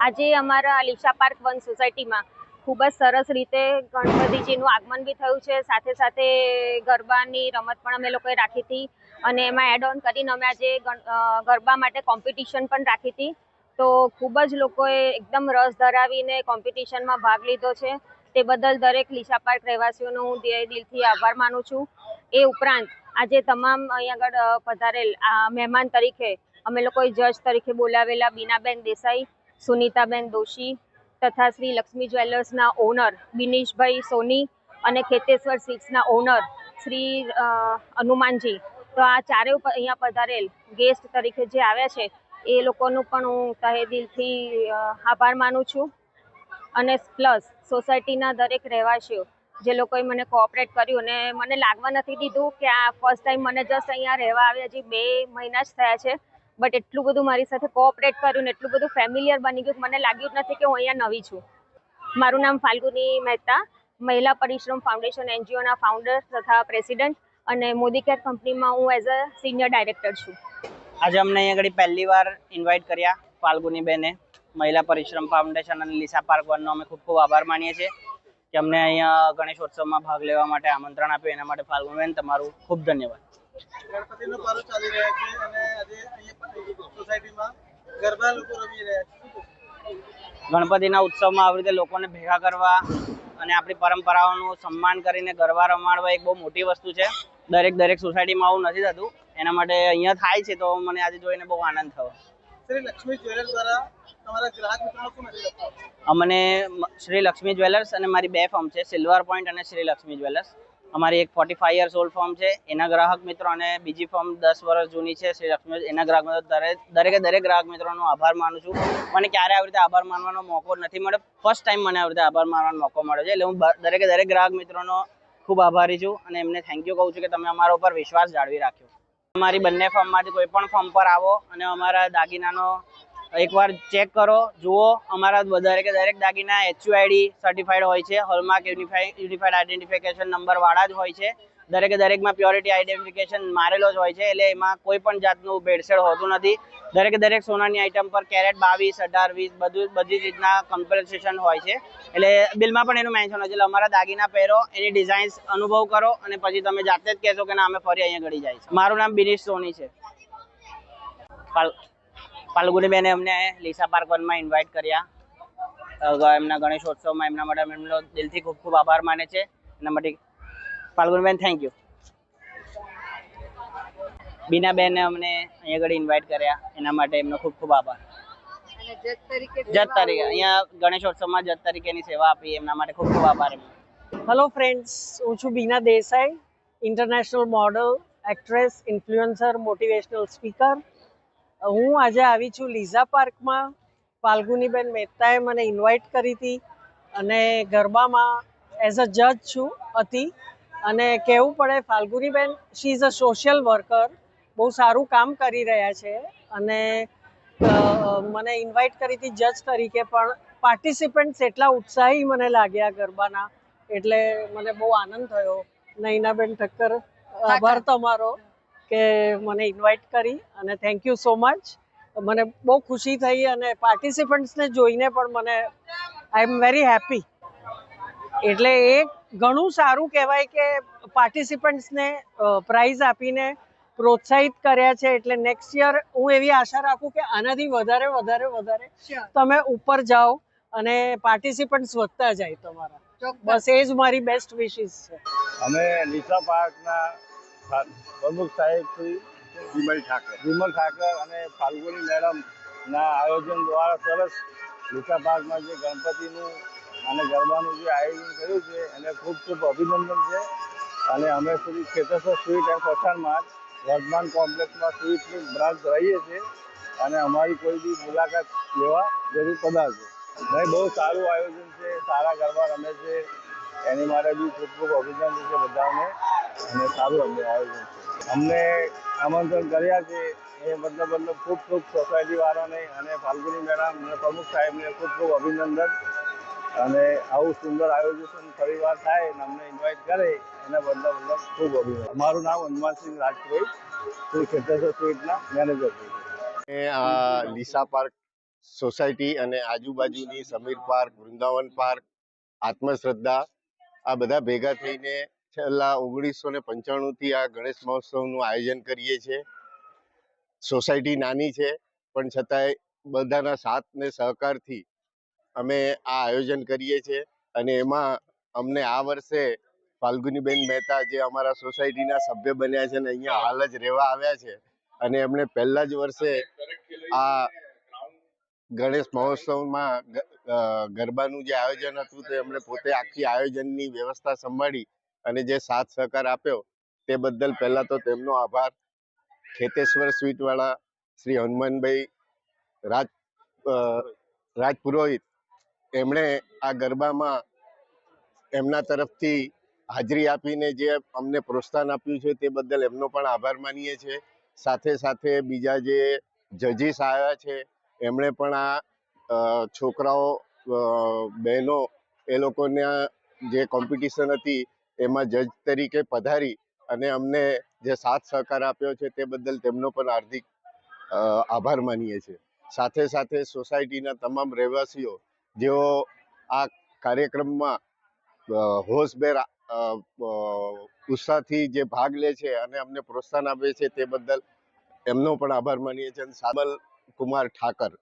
આજે અમારા લીશા park one સોસાયટીમાં ખૂબ જ સરસ રીતે ગણપતિજીનું આગમન બી થયું છે. સાથે સાથે ગરબાની રમત પણ અમે લોકોએ રાખી હતી અને એમાં એડ ઓન કરીને અમે આજે ગરબા માટે કોમ્પિટિશન પણ રાખી હતી. તો ખૂબ જ લોકોએ એકદમ રસ ધરાવીને કોમ્પિટિશનમાં ભાગ લીધો છે. તે બદલ દરેક લીશા પાર્ક રહેવાસીઓનો હું દિલથી આભાર માનું છું. એ ઉપરાંત આજે તમામ અહીં આગળ પધારેલ મહેમાન તરીકે અમે લોકોએ જજ તરીકે બોલાવેલા બીનાબેન દેસાઈ સુનીતાબેન દોશી તથા શ્રી લક્ષ્મી જ્વેલર્સના ઓનર બિનેશભાઈ સોની અને ખેતેશ્વર સિક્સના ઓનર શ્રી હનુમાનજી. તો આ ચારે અહીંયા પધારેલ ગેસ્ટ તરીકે જે આવ્યા છે, એ લોકોનું પણ હું તહે દિલથી આભાર માનું છું. અને પ્લસ સોસાયટીના દરેક રહેવાસીઓ, જે લોકોએ મને કોઓપરેટ કર્યું અને મને લાગવા નથી દીધું કે આ ફર્સ્ટ ટાઈમ મને જસ્ટ અહીંયા રહેવા આવ્યા હજી બે મહિના જ થયા છે. બટ એટલું બધું મારી સાથે કોઓપરેટ કર્યું ને એટલું બધું ફેમિલિયર બની ગયું મને લાગ્યું જ નથી કે હું અહીંયા નવી છું. મારું નામ ફાલ્ગુની મહેતા મહિલા પરિશ્રમ ફાઉન્ડેશન એનજીઓના ફાઉન્ડર તથા પ્રેસિડેન્ટ અને મોદી કેર કંપનીમાં હું એઝ અ સિનિયર ડાયરેક્ટર છું. આજે અમને અહીંયા આગળ પહેલી વાર ઇન્વાઇટ કર્યા ફાલ્ગુની બેને મહિલા પરિશ્રમ ફાઉન્ડેશન અને લીસા પાર્ક વનનો અમે ખૂબ ખૂબ આભાર માનીએ છીએ કે અમને અહીંયા ગણેશોત્સવમાં ભાગ લેવા માટે આમંત્રણ આપ્યું. એના માટે ફાલ્ગુનીબેન તમારું ખૂબ ધન્યવાદ ગણપતિનો પારો ચાલી રહ્યા છે અને આજે અહીંયા સોસાયટીમાં ગરબા લોકો રમી રહ્યા છે. ગણપતિના ઉત્સવમાં આવી રીતે લોકોને ભેગા કરવા અને આપણી પરંપરાઓનું સન્માન કરીને ગરબા રમાડવા એક બહુ મોટી વસ્તુ છે. દરેક દરેક સોસાયટીમાં આવું નથી થતું. એના માટે અહીંયા થાય છે તો મને આજે જોઈને બહુ આનંદ થયો. શ્રી લક્ષ્મી જ્વેલર્સ દ્વારા તમારા ગ્રાહક મિત્રોનો શું લખો અમને શ્રી લક્ષ્મી જ્વેલર્સ અને મારી બે ફર્મ છે સિલ્વર પોઈન્ટ અને શ્રી લક્ષ્મી જ્વેલર્સ. અમારી એક forty five years old firm છે. એના ગ્રાહક મિત્રો અને બીજી ફોર્મ દસ વર્ષ જૂની છે, શ્રી લક્ષ્મી. એના ગ્રાહક મિત્રો દરેક, દરેકે ગ્રાહક મિત્રોનો આભાર માનું છું. મને ક્યારે આવી રીતે આભાર માનવાનો મોકો નથી મળ્યો. ફર્સ્ટ ટાઈમ મને આવી રીતે આભાર માનવાનો મોકો મળ્યો છે. એટલે હું દરેકે દરેક ગ્રાહક મિત્રોનો ખૂબ આભારી છું અને એમને થેન્ક યુ કહું છું કે તમે અમારા ઉપર વિશ્વાસ જાળવી રાખ્યો. અમારી બંને ફોર્મમાંથી કોઈ પણ ફોર્મ પર આવો અને અમારા દાગીનાનો એકવાર ચેક કરો, જુઓ, અમારા દરેક દરેક દાગીના એચયુઆઈડી સર્ટિફાઈડ હોય છે hallmark unify unified identification number વાળા જ હોય છે. દરેકે દરેકમાં પ્યોરિટી આઈડેન્ટિફિકેશન મારેલો જ હોય છે, એટલે એમાં કોઈ પણ જાતનું ભેળસેળ હોતું નથી. દરેકે દરેક સોનાની આઈટમ પર કેરેટ બાવીસ, અઢાર, વીસ, બધું બધી રીતના કમ્પલસેશન હોય છે. એટલે બિલમાં પણ એનું મેન્શન હોય છે, એટલે અમારા દાગીના પહેરો, એની ડિઝાઇન્સ અનુભવ કરો અને પછી તમે જાતે જ કહેશો કે ના, અમે ફરી અહીંયા ઘડી જાય મારું નામ બિનીશ સોની છે. ફાલ- ફાલ્ગુનીબેને અમને લીસા પાર્ક વનમાં ઇન્વાઇટ કર્યા. એમના ગણેશોત્સવમાં એમના માટે એમનો દિલથી ખૂબ ખૂબ આભાર માને છે. એના માટે ફાલ્ગુનીબેન થેન્ક યુ બીનાબેને અમને અહીંયા આગળ ઇન્વાઇટ કર્યા. એના માટે એમનો ખૂબ ખૂબ આભાર. જજ તરીકે અહીંયા ગણેશોત્સવમાં જજ તરીકેની સેવા આપી એમના માટે ખૂબ ખૂબ આભાર એમનો. હેલો ફ્રેન્ડ્સ હું છું Bina Desai international model actress influencer motivational speaker હું આજે આવી છું લીઝા પાર્કમાં. ફાલ્ગુનીબેન મહેતાએ મને ઇન્વાઇટ કરી હતી અને ગરબામાં એઝ અ જજ છું હતી અને કહેવું પડે Falguniben she is a social worker બહુ સારું કામ કરી રહ્યા છે. અને મને ઇન્વાઇટ કરી હતી જજ તરીકે પણ પાર્ટિસિપન્ટ્સ એટલા ઉત્સાહી મને લાગ્યા ગરબાના. એટલે મને બહુ આનંદ થયો. નૈનાબેન ઠક્કર આભાર તમારો. કે મને ઇન્વાઇટ કરી અને થેન્ક યુ સો મચ મને બહુ ખુશી થઈ અને પાર્ટિસિપન્ટ્સને જોઈને પણ મને આઈ એમ વેરી હેપી એટલે એ ઘણું સારું કહેવાય કે પાર્ટિસિપન્ટ્સને પ્રાઇઝ આપીને પ્રોત્સાહિત કર્યા છે એટલે નેક્સ્ટ યર હું એવી આશા રાખું કે આનાથી વધારે વધારે વધારે તમે ઉપર જાઓ અને પાર્ટિસિપન્ટ્સ વધતા જાય તમારા. બસ એ જ મારી બેસ્ટ વિશીસ છે. અમે લીસા પાર્કના પ્રમુખ સાહેબ શ્રી વિમલ ઠાકર. વિમલ ઠાકર અને ફાલ્ગુની મેડમના આયોજન દ્વારા સરસ લીસા ભાગમાં જે ગણપતિનું અને ગરબાનું જે આયોજન કર્યું છે એને ખૂબ ખૂબ અભિનંદન છે. અને અમે શ્રી ખેતેશ્વર સ્વીટ એન્ડ ફરસાણમાં વર્ધમાન કોમ્પ્લેક્સમાં સ્વીટની બ્રાન્ચ રહીએ છીએ અને અમારી કોઈ બી મુલાકાત લેવા જરૂર પધારજો નહીં બહુ સારું આયોજન છે સારા ગરબા રમે છે. એની માટે બી ખૂબ ખૂબ અભિનંદન છે બધાને. અને સારું અમને આયોજન અમને આમંત્રણ કર્યા છે એ મતલબ મતલબ ખૂબ ખૂબ સોસાયટી વાળાને અને ફાલ્ગુની મેડમ અને પ્રમુખ સાહેબને ખૂબ ખૂબ અભિનંદન. અને આવું સુંદર આયોજન પરિવાર થાય અને અમને ઇન્વાઇટ કરે એના બદલે મતલબ ખૂબ અભિનંદન. મારું નામ હનુમાનસિંહ રાજપુરોહિત શ્રી ક્ષેત્રેશ્વર સ્વીટના મેનેજર છું. એ લીસા પાર્ક સોસાયટી અને આજુબાજુની સમીર પાર્ક, વૃંદાવન પાર્ક, આત્મશ્રદ્ધા, આ બધા ભેગા થઈને છેલ્લા ઓગણીસો ને પંચાણુંથી આ ગણેશ મહોત્સવનું આયોજન કરીએ છીએ. સોસાયટી નાની છે, પણ છતાંય બધાના સાથ ને સહકારથી અમે આ આયોજન કરીએ છીએ અને એમાં અમને આ વર્ષે ફાલ્ગુનીબેન મહેતા જે અમારા સોસાયટીના સભ્ય બન્યા છે અને અહીંયા હાલ જ રહેવા આવ્યા છે અને એમણે પહેલા જ વર્ષે આ ગણેશ મહોત્સવમાં ગરબાનું જે આયોજન હતું તે એમણે પોતે આખી આયોજનની વ્યવસ્થા સંભાળી અને જે સાથ સહકાર આપ્યો તે બદલ પહેલા તો તેમનો આભાર. ખેતેશ્વર સ્વીટવાળા શ્રી હનુમાનભાઈ રાજ રાજપુરોહિત, એમણે આ ગરબામાં એમના તરફથી હાજરી આપીને જે અમને પ્રોત્સાહન આપ્યું છે તે બદલ એમનો પણ આભાર માનીએ છીએ. સાથે સાથે બીજા જે જજીસ આવ્યા છે, એમણે પણ આ છોકરાઓ બહેનો એ લોકોને જે કોમ્પિટિશન હતી એમાં જજ તરીકે પધારી અને અમને જે સાથ સહકાર આપ્યો છે તે બદલ તેમનો પણ હાર્દિક આભાર માનીએ છીએ. સાથે સાથે સોસાયટીના તમામ રહેવાસીઓ, જેઓ આ કાર્યક્રમમાં હોશભેર ઉત્સાહથી જે ભાગ લે છે અને અમને પ્રોત્સાહન આપે છે તે બદલ એમનો પણ આભાર માનીએ છીએ અને સાબલ કુમાર ઠાકર.